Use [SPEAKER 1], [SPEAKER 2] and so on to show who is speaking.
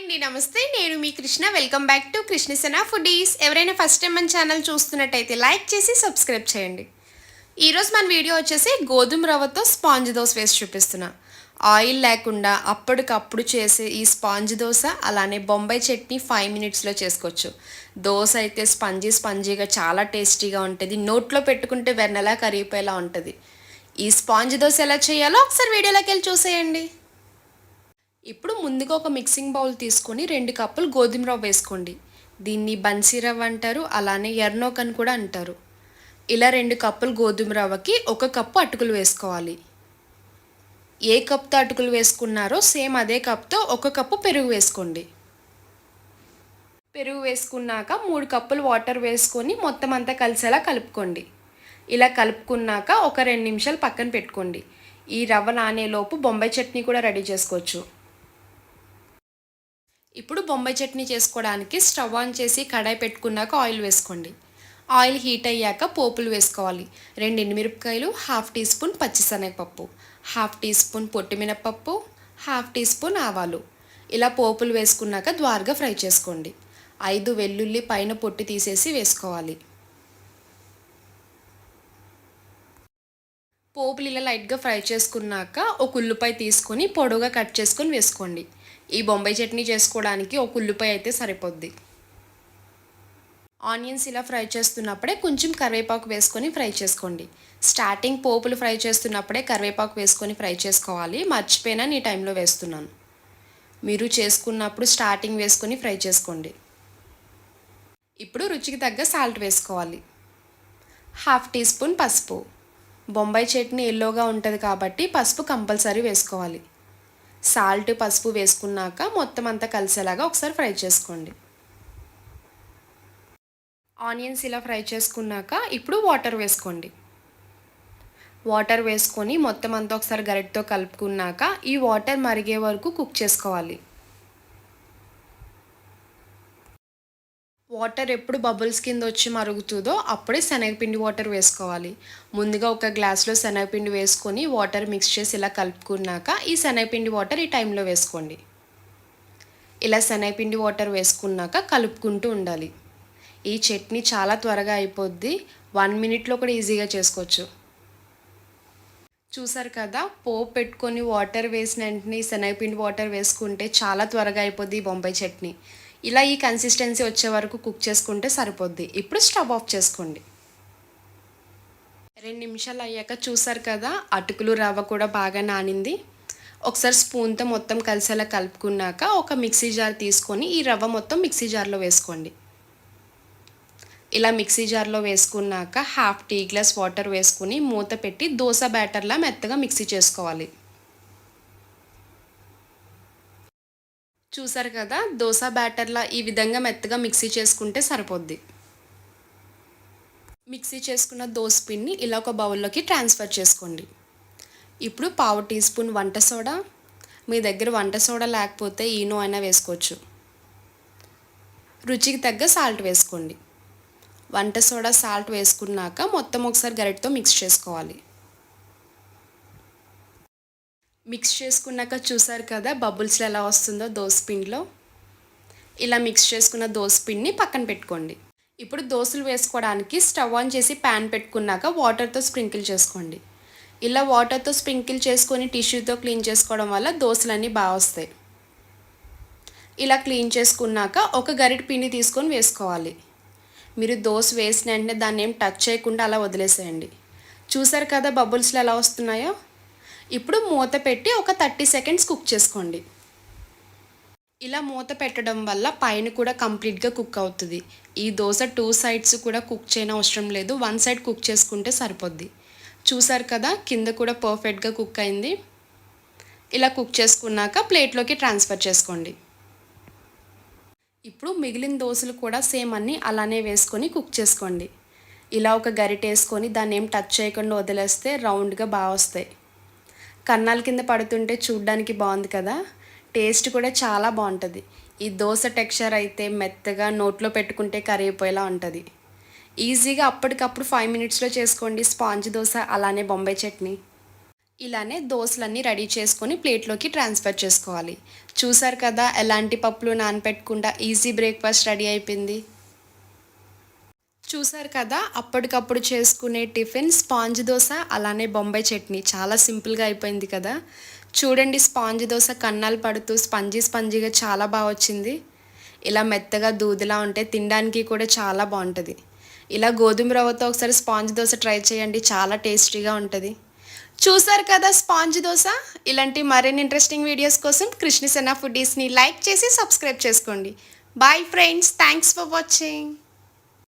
[SPEAKER 1] అండి నమస్తే. నేను మీ Krishna. Welcome back to Krishnasena foodies ఎవరైనా ఫస్ట్ టైం మన ఛానల్ చూస్తున్నట్టయితే లైక్ చేసి సబ్స్క్రైబ్ చేయండి. ఈరోజు మన వీడియో వచ్చేసి గోధుమ రవ్వతో స్పాంజ్ దోశ వేసి చూపిస్తున్నా. ఆయిల్ లేకుండా అప్పటికప్పుడు చేసే ఈ స్పాంజ్ దోశ అలానే బొంబాయి చట్నీ ఫైవ్ మినిట్స్లో చేసుకోవచ్చు. దోశ అయితే స్పంజీ స్పంజీగా చాలా టేస్టీగా ఉంటుంది. నోట్లో పెట్టుకుంటే వెన్నెలా కరిగిపోయేలా ఉంటుంది. ఈ స్పాంజ్ దోశ ఎలా చేయాలో ఒకసారి వీడియోలోకి వెళ్ళి చూసేయండి. ఇప్పుడు ముందుగా ఒక మిక్సింగ్ బౌల్ తీసుకొని రెండు కప్పులు గోధుమ రవ్వ వేసుకోండి. దీన్ని బన్సీ రవ్వ అంటారు అలానే ఎర్నోక్ అని కూడా అంటారు. ఇలా రెండు కప్పులు గోధుమ రవ్వకి ఒక కప్పు అటుకులు వేసుకోవాలి. ఏ కప్తో అటుకులు వేసుకున్నారో సేమ్ అదే కప్తో ఒక కప్పు పెరుగు వేసుకోండి. పెరుగు వేసుకున్నాక మూడు కప్పులు వాటర్ వేసుకొని మొత్తం అంతా కలిసేలా కలుపుకోండి. ఇలా కలుపుకున్నాక ఒక రెండు నిమిషాలు పక్కన పెట్టుకోండి. ఈ రవ్వ నానేలోపు బొంబాయి చట్నీ కూడా రెడీ చేసుకోవచ్చు. ఇప్పుడు బొంబాయి చట్నీ చేసుకోవడానికి స్టవ్ ఆన్ చేసి కడాయి పెట్టుకున్నాక ఆయిల్ వేసుకోండి. ఆయిల్ హీట్ అయ్యాక పోపులు వేసుకోవాలి. రెండు ఎండుమిరపకాయలు హాఫ్ టీ స్పూన్ పచ్చిశనగపప్పు హాఫ్ టీ స్పూన్ పొట్టిమినపప్పు హాఫ్ టీ స్పూన్ ఆవాలు. ఇలా పోపులు వేసుకున్నాక ద్వారగా ఫ్రై చేసుకోండి. ఐదు వెల్లుల్లి పైన పొట్టి తీసేసి వేసుకోవాలి. పోపులు ఇలా లైట్గా ఫ్రై చేసుకున్నాక ఒక ఉల్లిపాయ తీసుకొని పొడవుగా కట్ చేసుకొని వేసుకోండి. ఈ బొంబాయి చట్నీ చేసుకోవడానికి ఒక ఉల్లిపాయ అయితే సరిపోద్ది. ఆనియన్స్ ఇలా ఫ్రై చేస్తున్నప్పుడే కొంచెం కరివేపాకు వేసుకొని ఫ్రై చేసుకోండి. స్టార్టింగ్ పోపులు ఫ్రై చేస్తున్నప్పుడే కరివేపాకు వేసుకొని ఫ్రై చేసుకోవాలి. మర్చిపోయినా నీ టైంలో వేస్తున్నాను. మీరు చేసుకున్నప్పుడు స్టార్టింగ్ వేసుకొని ఫ్రై చేసుకోండి. ఇప్పుడు రుచికి తగ్గ సాల్ట్ వేసుకోవాలి. హాఫ్ టీ స్పూన్ పసుపు. బొంబాయి చట్నీ ఎల్లోగా ఉంటుంది కాబట్టి పసుపు కంపల్సరీ వేసుకోవాలి. సాల్ట్ పసుపు వేసుకున్నాక మొత్తం అంతా కలిసేలాగా ఒకసారి ఫ్రై చేసుకోండి. ఆనియన్స్ ఇలా ఫ్రై చేసుకున్నాక ఇప్పుడు వాటర్ వేసుకోండి. వాటర్ వేసుకొని మొత్తం అంతా ఒకసారి గరిటతో కలుపుకున్నాక ఈ వాటర్ మరిగే వరకు కుక్ చేసుకోవాలి. వాటర్ ఎప్పుడు బబుల్స్ కింద వచ్చి మరుగుతుందో అప్పుడే శనగపిండి వాటర్ వేసుకోవాలి. ముందుగా ఒక గ్లాస్లో శనగపిండి వేసుకొని వాటర్ మిక్స్ చేసి ఇలా కలుపుకున్నాక ఈ శనగపిండి వాటర్ ఈ టైంలో వేసుకోండి. ఇలా శనగపిండి వాటర్ వేసుకున్నాక కలుపుకుంటూ ఉండాలి. ఈ చట్నీ చాలా త్వరగా అయిపోద్ది. వన్ మినిట్లో కూడా ఈజీగా చేసుకోవచ్చు. చూసారు కదా పోపు పెట్టుకొని వాటర్ వేసిన వెంటనే శనగపిండి వాటర్ వేసుకుంటే చాలా త్వరగా అయిపోద్ది ఈ బొంబాయి చట్నీ. ఇలా ఈ కన్సిస్టెన్సీ వచ్చే వరకు కుక్ చేసుకుంటే సరిపోద్ది. ఇప్పుడు స్టవ్ ఆఫ్ చేసుకోండి. రెండు నిమిషాలు అయ్యాక చూసారు కదా అటుకులు రవ్వ కూడా బాగా నానింది. ఒకసారి స్పూన్తో మొత్తం కలిసేలా కలుపుకున్నాక ఒక మిక్సీ జార్ తీసుకొని ఈ రవ్వ మొత్తం మిక్సీ జార్లో వేసుకోండి. ఇలా మిక్సీ జార్లో వేసుకున్నాక హాఫ్ టీ గ్లాస్ వాటర్ వేసుకుని మూత పెట్టి దోశ బ్యాటర్లా మెత్తగా మిక్సీ చేసుకోవాలి. చూసారు కదా దోశ బ్యాటర్లా ఈ విధంగా మెత్తగా మిక్సీ చేసుకుంటే సరిపోద్ది. మిక్సీ చేసుకున్న దోశ పిండిని ఇలా ఒక బౌల్లోకి ట్రాన్స్ఫర్ చేసుకోండి. ఇప్పుడు పావు టీ స్పూన్ వంట సోడా మీ దగ్గర వంట సోడా లేకపోతే ఈనో అయినా వేసుకోవచ్చు. రుచికి తగ్గ సాల్ట్ వేసుకోండి. వంట సోడా సాల్ట్ వేసుకున్నాక మొత్తం ఒకసారి గరిటతో మిక్స్ చేసుకోవాలి. మిక్స్ చేసుకున్నాక చూసారు కదా బబుల్స్లో ఎలా వస్తుందో దోసపిండిలో ఇలా మిక్స్ చేసుకున్న దోసపిండిని పక్కన పెట్టుకోండి. ఇప్పుడు దోశలు వేసుకోవడానికి స్టవ్ ఆన్ చేసి ప్యాన్ పెట్టుకున్నాక వాటర్తో స్ప్రింకిల్ చేసుకోండి. ఇలా వాటర్తో స్ప్రింకిల్ చేసుకొని టిష్యూతో క్లీన్ చేసుకోవడం వల్ల దోశలన్నీ బాగా వస్తాయి. ఇలా క్లీన్ చేసుకున్నాక ఒక గరిట పిండి తీసుకొని వేసుకోవాలి. మీరు దోశ వేసిన వెంటనే దాన్ని ఏం టచ్ చేయకుండా అలా వదిలేసేయండి. చూసారు కదా బబుల్స్లో ఎలా వస్తున్నాయో? ఇప్పుడు మూత పెట్టి ఒక థర్టీ సెకండ్స్ కుక్ చేసుకోండి. ఇలా మూత పెట్టడం వల్ల పైన కూడా కంప్లీట్గా కుక్ అవుతుంది. ఈ దోశ టూ సైడ్స్ కూడా కుక్ చేయని అవసరం లేదు. వన్ సైడ్ కుక్ చేసుకుంటే సరిపోద్ది. చూసారు కదా కింద కూడా పర్ఫెక్ట్గా కుక్ అయింది. ఇలా కుక్ చేసుకున్నాక ప్లేట్లోకి ట్రాన్స్ఫర్ చేసుకోండి. ఇప్పుడు మిగిలిన దోశలు కూడా సేమ్ అన్నీ అలానే వేసుకొని కుక్ చేసుకోండి. ఇలా ఒక గరిటేసుకొని దాన్ని ఏం టచ్ చేయకుండా వదిలేస్తే రౌండ్గా బాగా వస్తాయి. కన్నాల కింద పడుతుంటే చూడ్డానికి బాగుంది కదా. టేస్ట్ కూడా చాలా బాగుంటుంది. ఈ దోశ టెక్స్చర్ అయితే మెత్తగా నోట్లో పెట్టుకుంటే కరిగిపోయేలా ఉంటుంది. ఈజీగా అప్పటికప్పుడు ఫైవ్ మినిట్స్లో చేసుకోండి స్పాంజ్ దోశ అలానే బొంబాయి చట్నీ. ఇలానే దోశలన్నీ రెడీ చేసుకొని ప్లేట్లోకి ట్రాన్స్ఫర్ చేసుకోవాలి. చూసారు కదా ఎలాంటి పప్పులు నానపెట్టకుండా ఈజీ బ్రేక్ఫాస్ట్ రెడీ అయిపోయింది. చూసారు కదా అప్పటికప్పుడు చేసుకునే టిఫిన్ స్పాంజ్ దోశ అలానే బొంబాయి చట్నీ. చాలా సింపుల్గా అయిపోయింది కదా. చూడండి స్పాంజ్ దోశ కన్నాలు పడుతూ స్పంజీ స్పంజీగా చాలా బాగా వచ్చింది. ఇలా మెత్తగా దూదిలా ఉంటే తినడానికి కూడా చాలా బాగుంటుంది. ఇలా గోధుమ రవ్వతో ఒకసారి స్పాంజ్ దోశ ట్రై చేయండి చాలా టేస్టీగా ఉంటుంది. చూసారు కదా స్పాంజ్ దోశ? ఇలాంటి మరిన్ని ఇంట్రెస్టింగ్ వీడియోస్ కోసం కృష్ణసేన ఫుడీస్ని లైక్ చేసి సబ్స్క్రైబ్ చేసుకోండి. Bye friends thanks for watching